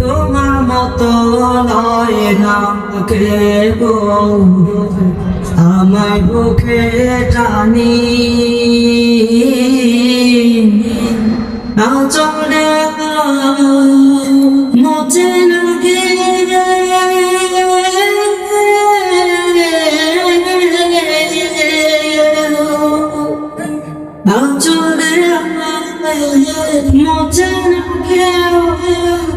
তোমার মতো নয় কে আমার বুকে টানি। মোচে নাকি চলে মোচে নাকি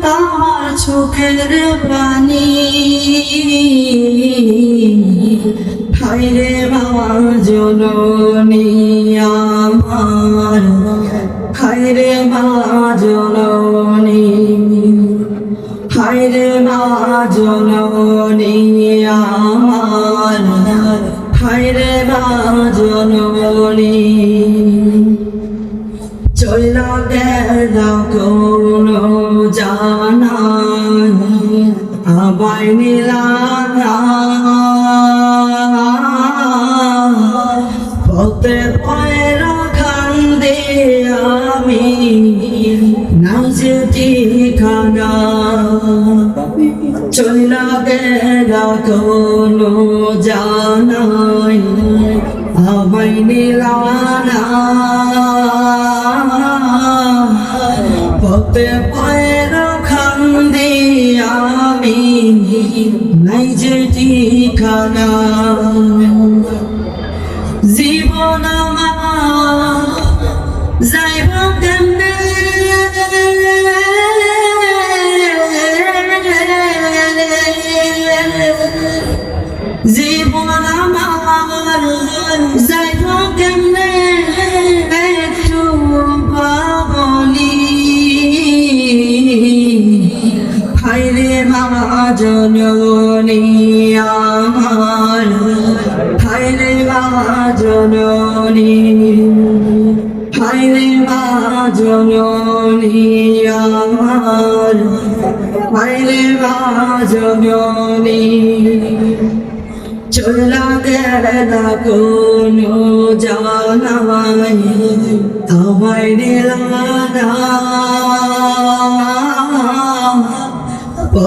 তার চোখের পানি হাইরে বাবার জননী আমার হাইরে মা জননী হাইরে মা জননী আমার হাইরে মা জননী চলা গেল কোন জানা আবাই নীলানা পথে পয়ের খান্দে আমি নাচ ঠিকানা চলা গেল কোন জানাই আবাই নীলানা পথে পয়ের খান্দি আমি। নাই যে ঠিকানা। জীবন আমার যাইব জীবন আমার হাইরে মা জননী আমার হাইরে মা জননী হাইরে মা জননী আমার হাইরে মা জননী চলা গেল কোন জানাই আমায় নিলানা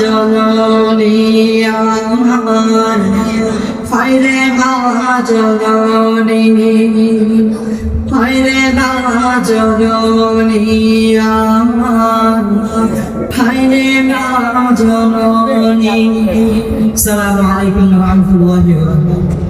জননী আমার ফাইরে মা জননী ফাইরে মা জননী আমার ফাইরে মা জননী। আসসালামু আলাইকুম ওয়া ওয়া বারাকাতুহু।